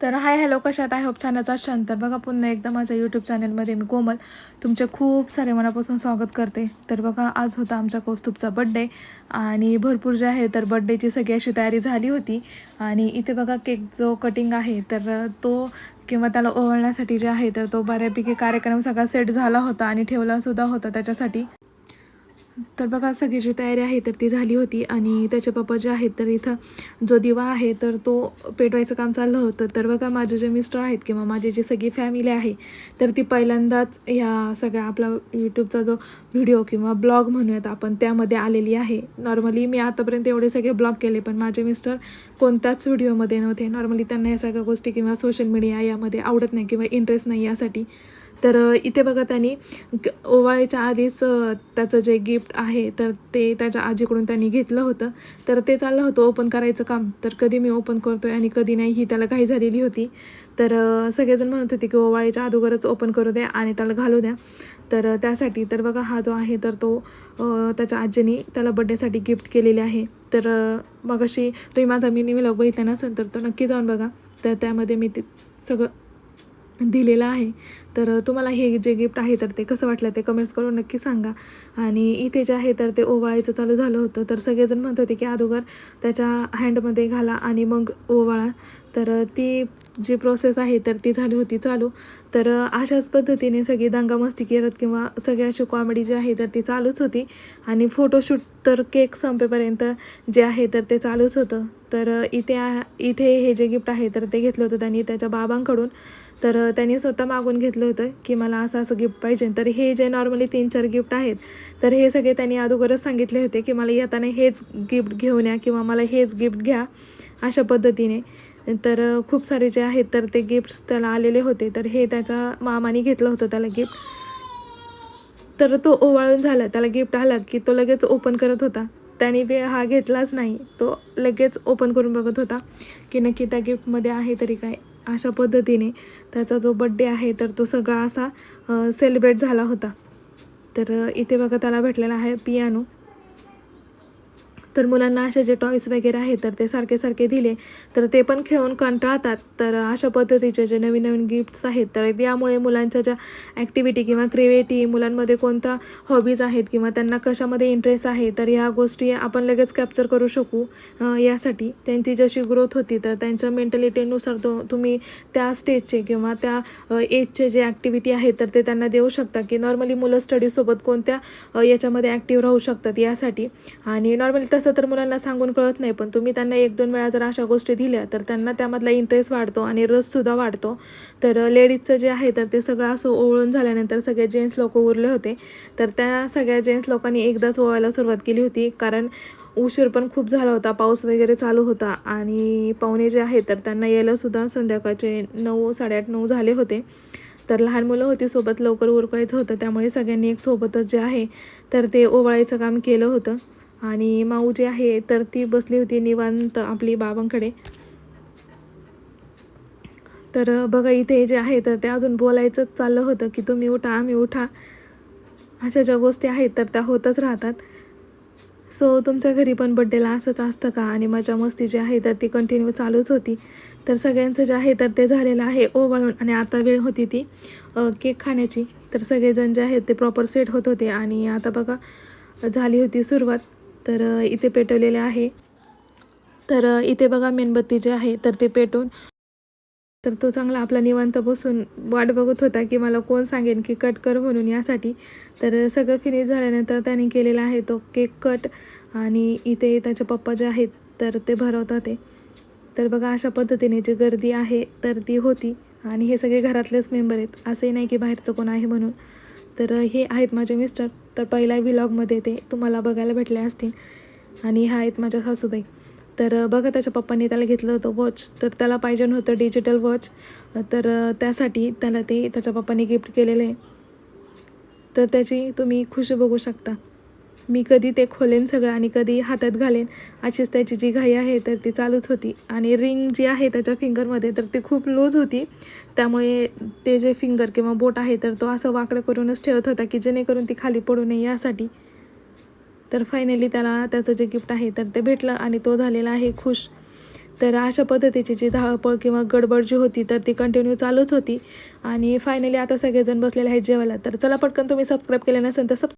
तर hi hello कशात I hope छानच असाल. तर बघा पुन्हा एकदा माझ्या यूट्यूब चॅनलमध्ये मी कोमल. तुमचे खूप सारे मनापासून स्वागत करते. तर बघा आज होता आमच्या कौस्तुभचा बड्डे आणि भरपूर जे आहे तर बड्डेची सगळी अशी तयारी झाली होती. आणि इथे बघा केक जो कटिंग आहे तर तो किंवा त्याला ओवळण्यासाठी जे आहे तर तो बऱ्यापैकी कार्यक्रम सगळा सेट झाला होता आणि ठेवलासुद्धा होता त्याच्यासाठी. तर बघा सगळी जी तयारी आहे तर ती झाली होती आणि त्याचे पप्पा जे आहेत तर इथं जो दिवा आहे तर तो पेटवायचं काम चाललं होतं. तर बघा माझे जे मिस्टर आहेत किंवा माझी जी सगळी फॅमिली आहे तर ती पहिल्यांदाच ह्या सगळ्या आपला यूट्यूबचा जो व्हिडिओ किंवा ब्लॉग म्हणूयात आपण त्यामध्ये आलेली आहे. नॉर्मली मी आतापर्यंत एवढे सगळे ब्लॉग केले पण माझे मिस्टर कोणत्याच व्हिडिओमध्ये नव्हते. नॉर्मली त्यांना या सगळ्या गोष्टी किंवा सोशल मीडिया यामध्ये आवडत नाही किंवा इंटरेस्ट नाही यासाठी. तर इथे बघा त्यांनी ओवाळीच्या आधीच त्याचं जे गिफ्ट आहे तर ते त्याच्या आजीकडून त्यांनी घेतलं होतं. तर ते चाललं होतं ओपन करायचं काम. तर कधी मी ओपन करतोय आणि कधी नाही ही त्याला घाई झालेली होती. तर सगळेजण म्हणत होते की ओवाळीच्या अगोदरच ओपन करू द्या आणि त्याला घालू द्या. तर त्यासाठी तर बघा हा जो आहे तर तो त्याच्या आजीने त्याला बड्डेसाठी गिफ्ट केलेले आहे. तर मग अशी तुम्ही माझा मिनी व्लॉग बघितला नसेल तर तो नक्की जाऊन बघा. तर त्यामध्ये मी ते सगळं दिलेलं आहे. तर तुम्हाला हे जे गिफ्ट आहे तर ते कसं वाटलं ते कमेंट्स करून नक्की सांगा. आणि इथे जे आहे तर ते ओवाळायचं चालू झालं होतं. तर सगळेजण म्हणत होते की अगोदर त्याच्या हँडमध्ये घाला आणि मग ओवाळा. तर ती जी प्रोसेस आहे तर ती झाली होती चालू. तर अशाच पद्धतीने सगळी दंगामस्ती करत किंवा सगळी अशी कॉमेडी जी आहे तर ती चालूच होती. आणि फोटोशूट तर केक संपेपर्यंत जे आहे तर ते चालूच होतं. तर इथे आ- इथे हे जे गिफ्ट आहे तर ते घेतलं होतं त्यांनी त्याच्या बाबांकडून. तर त्यांनी स्वतः मागून घेतलं होतं की मला असं असं गिफ्ट पाहिजे. तर हे जे नॉर्मली तीन चार गिफ्ट आहेत तर हे सगळे त्यांनी अगोदरच सांगितले होते की मला येताना हेच गिफ्ट घेऊन या किंवा मला हेच गिफ्ट घ्या अशा पद्धतीने. तर खूप सारे जे आहेत तर ते गिफ्ट्स त्याला आलेले होते. तर हे त्याच्या मामाने घेतलं होतं त्याला गिफ्ट तर तो ओवाळून झाला. त्याला गिफ्ट आलं की तो लगेच ओपन करत होता. त्याने वेळ हा घेतलाच नाही. तो लगेच ओपन करून बघत होता की नक्की त्या गिफ्टमध्ये आहे तरी काय. अशा पद्धतीने त्याचा जो बड्डे आहे तर तो सगळा असा सेलिब्रेट झाला होता. तर इथे बघा त्याला भेटलेला आहे पियानो तर मुलांना असे जे टॉईस वगैरे आहेत तर ते सारखे सारखे दिले तर ते पण खेळून कंटाळतात. तर अशा पद्धतीचे जे नवीन नवीन गिफ्ट्स आहेत तर यामुळे मुलांच्या ज्या ॲक्टिव्हिटी किंवा क्रिएटी मुलांमध्ये कोणत्या हॉबीज आहेत किंवा त्यांना कशामध्ये इंटरेस्ट आहे तर ह्या गोष्टी आपण लगेच कॅप्चर करू शकू यासाठी. त्यांची जशी ग्रोथ होती तर त्यांच्या मेंटॅलिटीनुसार तो तुम्ही त्या स्टेजचे किंवा त्या एजचे जे ॲक्टिव्हिटी आहेत तर ते त्यांना देऊ शकता. की नॉर्मली मुलं स्टडीसोबत कोणत्या याच्यामध्ये ॲक्टिव्ह राहू शकतात यासाठी. आणि नॉर्मली तसं तर मुलांना सांगून कळत नाही पण तुम्ही त्यांना एक दोन वेळा जर अशा गोष्टी दिल्या तर त्यांना त्यामधला इंटरेस्ट वाढतो आणि रससुद्धा वाढतो. तर लेडीजचं जे आहे तर ते सगळं असं ओवळून झाल्यानंतर सगळे जेंट्स लोक उरले होते. तर त्या सगळ्या जेंट्स लोकांनी एकदाच ओवायला सुरुवात केली होती कारण उशीर पण खूप झाला होता पाऊस वगैरे चालू होता आणि पाहुणे जे आहेत तर त्यांना यायलासुद्धा संध्याकाळचे नऊ साडेआठ नऊ झाले होते. तर लहान मुलं होती सोबत लवकर उरकायचं होतं त्यामुळे सगळ्यांनी एक सोबतच जे आहे तर ते ओवाळायचं काम केलं होतं. आणि माऊ जी आहे तर ती बसली होती निवांत आपली बाबांकडे. तर बघा इथे जे आहे तर ते अजून बोलायचंच चाललं होतं की तुम्ही उठा आम्ही उठा. अशा ज्या गोष्टी आहेत तर त्या होतच राहतात. सो तुमच्या घरी पण बड्डेला असंच असतं का? आणि मजा मस्ती जी आहे तर ती कंटिन्यू चालूच होती. तर सगळ्यांचं जे आहे तर ते झालेलं आहे ओवाळून. आणि आता वेळ होती ती केक खाण्याची. तर सगळेजण जे आहेत ते प्रॉपर सेट होत होते. आणि आता बघा झाली होती सुरुवात. तर इथे पेटवलेले आहे. तर इथे बघा मेणबत्ती जे आहे तर ते पेटून तर तो चांगला आपला निवांत बसून वाट बघत होता की मला कोण सांगेन की कट कर म्हणून यासाठी. तर सगळं फिनिश झाल्यानंतर त्याने केलेला आहे तो केक कट आणि इथे त्याचे पप्पा जे आहेत तर ते भरवतात ते. तर बघा अशा पद्धतीने जी गर्दी आहे तर ती होती आणि हे सगळे घरातलेच मेंबर आहेत. असंही नाही की बाहेरचं कोण आहे म्हणून. तर हे आहेत माझे मिस्टर तर पहिल्या व्हिलॉगमध्ये ते तुम्हाला बघायला भेटले असतील. आणि ह्या आहेत माझ्या सासूबाई. तर बघा त्याच्या पप्पांनी त्याला घेतलं होतं वॉच तर त्याला पाहिजे होतं डिजिटल वॉच तर त्यासाठी त्याला ते त्याच्या पप्पांनी गिफ्ट केलेलं आहे. तर त्याची तुम्ही खुशी बघू शकता. मी कधी ते खोलेन सगळं आणि कधी हातात घालेन अशीच त्याची जी घाई आहे तर ती चालूच होती. आणि रिंग जी आहे त्याच्या फिंगरमध्ये तर ती खूप लूज होती. त्यामुळे ते जे फिंगर किंवा बोट आहे तर तो असं वाकडं करूनच ठेवत होता की जेणेकरून ती खाली पडू नये यासाठी. तर फायनली त्याला त्याचं जे गिफ्ट आहे तर ते भेटलं आणि तो झालेला आहे खुश. तर अशा पद्धतीची जी धावपळ किंवा गडबड जी होती तर ती कंटिन्यू चालूच होती. आणि फायनली आता सगळेजण बसलेले आहेत जेवायला. तर चला पटकन तुम्ही सबस्क्राईब केले नसेल तर सब